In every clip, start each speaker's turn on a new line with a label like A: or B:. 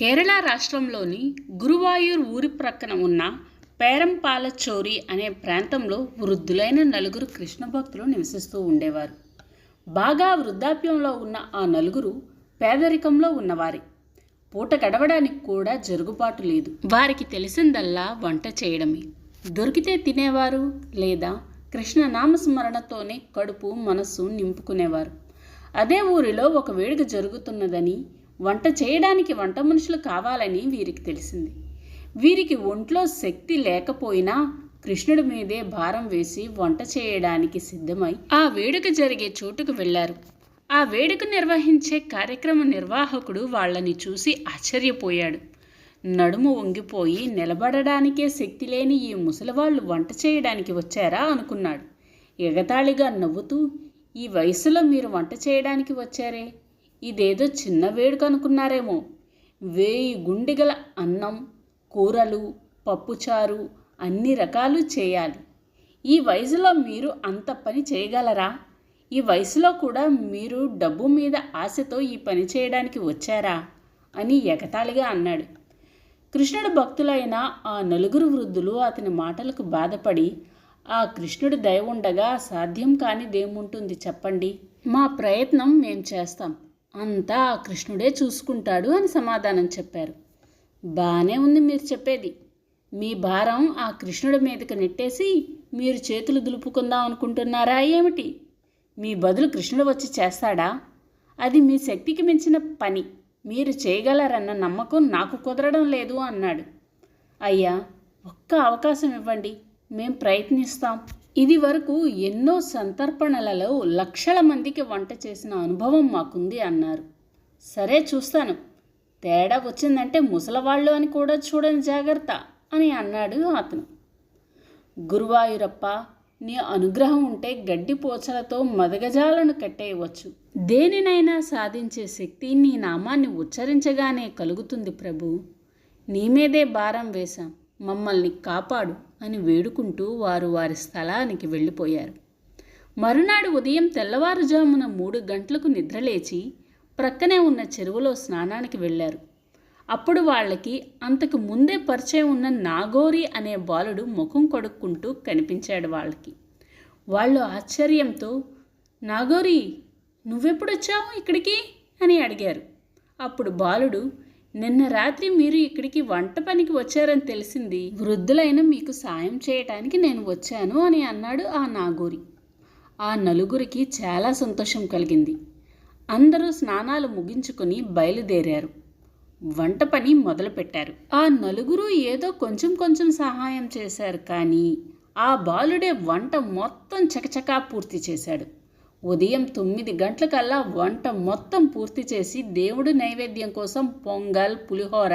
A: కేరళ రాష్ట్రంలోని గురువాయూర్ ఊరి ప్రక్కన ఉన్న పేరంపాలచోరి అనే ప్రాంతంలో వృద్ధులైన నలుగురు కృష్ణ భక్తులు నివసిస్తూ ఉండేవారు. బాగా వృద్ధాప్యంలో ఉన్న ఆ నలుగురు పేదరికంలో ఉన్నవారి. పూట గడవడానికి కూడా జరుగుబాటు లేదు. వారికి తెలిసిందల్లా వంట చేయడమే. దొరికితే తినేవారు లేదా కృష్ణ నామస్మరణతోనే కడుపు మనస్సు నింపుకునేవారు. అదే ఊరిలో ఒక వేడుక జరుగుతున్నదని వంట చేయడానికి వంట మనుషులు కావాలని వీరికి తెలిసింది. వీరికి ఒంట్లో శక్తి లేకపోయినా కృష్ణుడి మీదే భారం వేసి వంట చేయడానికి సిద్ధమై ఆ వేడుక జరిగే చోటుకు వెళ్ళారు ఆ వేడుక నిర్వహించే కార్యక్రమ నిర్వాహకుడు వాళ్ళని చూసి ఆశ్చర్యపోయాడు. నడుము వంగిపోయి నిలబడడానికే శక్తి లేని ఈ ముసలివాళ్ళు వంట చేయడానికి వచ్చారా అనుకున్నాడు. ఎగతాళిగా నవ్వుతూ ఈ వయసులో మీరు వంట చేయడానికి వచ్చారే? ఇదేదో చిన్న వేడుక అనుకున్నారేమో వేయి గుండెగల అన్నం కూరలు పప్పుచారు అన్ని రకాలు చేయాలి. ఈ వయసులో మీరు అంత పని చేయగలరా? ఈ వయసులో కూడా మీరు డబ్బు మీద ఆశతో ఈ పని చేయడానికి వచ్చారా? అని ఎగతాళిగా అన్నాడు. కృష్ణుడు భక్తులైన ఆ నలుగురు వృద్ధులు అతని మాటలకు బాధపడి ఆ కృష్ణుడి దయ ఉండగా సాధ్యం కానిదేముంటుంది చెప్పండి? మా ప్రయత్నం మేము చేస్తాం. అంతా ఆ కృష్ణుడే చూసుకుంటాడు అని సమాధానం చెప్పారు. బాగానే ఉంది మీరు చెప్పేది. మీ భారం ఆ కృష్ణుడి మీదకి నెట్టేసి మీరు చేతులు దులుపుకుందాం అనుకుంటున్నారా ఏమిటి? మీ బదులు కృష్ణుడు వచ్చి చేస్తాడా? అది మీ శక్తికి మించిన పని. మీరు చేయగలరన్న నమ్మకం నాకు కుదరడం లేదు అన్నాడు. అయ్యా ఒక్క అవకాశం ఇవ్వండి. మేం ప్రయత్నిస్తాం. ఇది వరకు ఎన్నో సంతర్పణలలో లక్షల మందికి వంట చేసిన అనుభవం మాకుంది అన్నారు. సరే చూస్తాను. తేడా వచ్చిందంటే ముసలవాళ్ళు అని కూడా చూడని జాగ్రత్త అని అన్నాడు అతను. గురువాయూరప్ప నీ అనుగ్రహం ఉంటే గడ్డి పోచలతో మదగజాలను కట్టేయవచ్చు. దేనినైనా సాధించే శక్తి నీ నామాన్ని ఉచ్చరించగానే కలుగుతుంది ప్రభు. నీ మీదే భారం వేశాం. మమ్మల్ని కాపాడు. అని వేడుకుంటూ వారు వారి స్థలానికి వెళ్ళిపోయారు. మరునాడు ఉదయం తెల్లవారుజామున మూడు గంటలకు నిద్రలేచి ప్రక్కనే ఉన్న చెరువులో స్నానానికి వెళ్ళారు. అప్పుడు వాళ్ళకి అంతకు ముందే పరిచయం ఉన్న నాగోరి అనే బాలుడు ముఖం కడుక్కుంటూ కనిపించాడు వాళ్ళకి. వాళ్ళు ఆశ్చర్యంతో నాగోరి నువ్వెప్పుడొచ్చావు ఇక్కడికి? అని అడిగారు. అప్పుడు బాలుడు నిన్న రాత్రి మీరు ఇక్కడికి వంట పనికి వచ్చారని తెలిసింది. వృద్ధులైన మీకు సాయం చేయటానికి నేను వచ్చాను అని అన్నాడు ఆ నాగోరి. ఆ నలుగురికి చాలా సంతోషం కలిగింది. అందరూ స్నానాలు ముగించుకొని బయలుదేరారు. వంట పని మొదలుపెట్టారు. ఆ నలుగురు ఏదో కొంచెం కొంచెం సహాయం చేశారు కానీ ఆ బాలుడే వంట మొత్తం చకచకా పూర్తి చేశాడు. ఉదయం తొమ్మిది గంటలకల్లా వంట మొత్తం పూర్తి చేసి దేవుడి నైవేద్యం కోసం పొంగల్ పులిహోర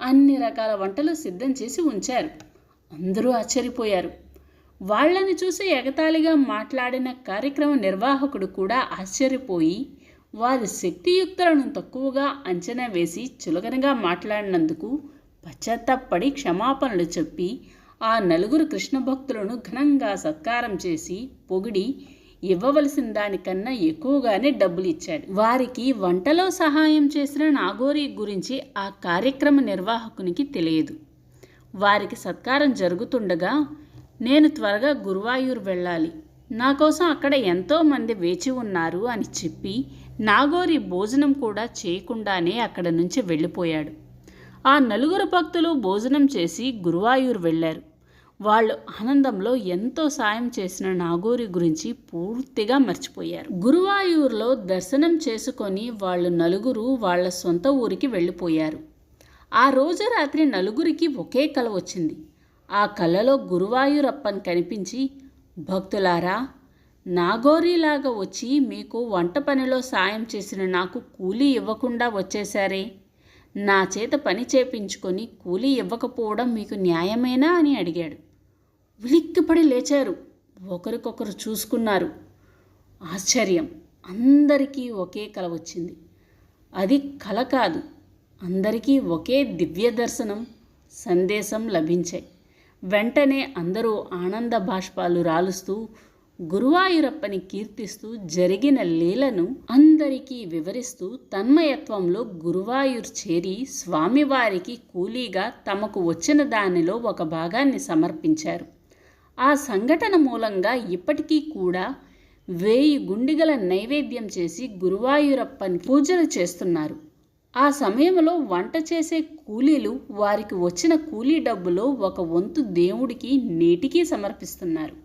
A: అన్ని రకాల వంటలు సిద్ధం చేసి ఉంచారు. అందరూ ఆశ్చర్యపోయారు. వాళ్ళని చూసి ఎగతాళిగా మాట్లాడిన కార్యక్రమ నిర్వాహకుడు కూడా ఆశ్చర్యపోయి వారి శక్తియుక్తులను తక్కువగా అంచనా వేసి చులకనగా మాట్లాడినందుకు పశ్చాత్తాపడి క్షమాపణలు చెప్పి ఆ నలుగురు కృష్ణ భక్తులను ఘనంగా సత్కారం చేసి పొగిడి ఇవ్వవలసిన దానికన్నా ఎక్కువగానే డబ్బులు ఇచ్చాడు. వారికి వంటలో సహాయం చేసిన నాగోరి గురించి ఆ కార్యక్రమ నిర్వాహకునికి తెలియదు. వారికి సత్కారం జరుగుతుండగా నేను త్వరగా గురువాయూర్ వెళ్ళాలి. నా కోసం అక్కడ ఎంతోమంది వేచి ఉన్నారు అని చెప్పి నాగోరి భోజనం కూడా చేయకుండానే అక్కడ నుంచి వెళ్ళిపోయాడు. ఆ నలుగురు భక్తులు భోజనం చేసి గురువాయూర్ వెళ్ళారు. వాళ్ళు ఆనందంలో ఎంతో సాయం చేసిన నాగోరి గురించి పూర్తిగా మర్చిపోయారు. గురువాయూర్లో దర్శనం చేసుకొని వాళ్ళు నలుగురు వాళ్ళ సొంత ఊరికి వెళ్ళిపోయారు. ఆ రోజు రాత్రి నలుగురికి ఒకే కల వచ్చింది. ఆ కలలో గురువాయూరప్పని కనిపించి భక్తులారా నాగోరిలాగా వచ్చి మీకు వంట పనిలో సాయం చేసిన నాకు కూలీ ఇవ్వకుండా వచ్చేశారే. నా చేత పని చేపించుకొని కూలీ ఇవ్వకపోవడం మీకు న్యాయమేనా? అని అడిగాడు. ఉలిక్కిపడి లేచారు. ఒకరికొకరు చూసుకున్నారు. ఆశ్చర్యం. అందరికీ ఒకే కల వచ్చింది. అది కల కాదు. అందరికీ ఒకే దివ్య దర్శనం సందేశం లభించాయి. వెంటనే అందరూ ఆనంద బాష్పాలు రాలుస్తూ గురువాయూరప్పని కీర్తిస్తూ జరిగిన లీలను అందరికీ వివరిస్తూ తన్మయత్వంలో గురువాయూర్ చేరి స్వామివారికి కూలీగా తమకు వచ్చిన దానిలో ఒక భాగాన్ని సమర్పించారు. ఆ సంఘటన మూలంగా ఇప్పటికీ కూడా వేయి గుండిగల నైవేద్యం చేసి గురువాయూరప్పని పూజలు చేస్తున్నారు. ఆ సమయంలో వంట చేసే కూలీలు వారికి వచ్చిన కూలీ డబ్బులో ఒక వంతు దేవుడికి నేటికీ సమర్పిస్తున్నారు.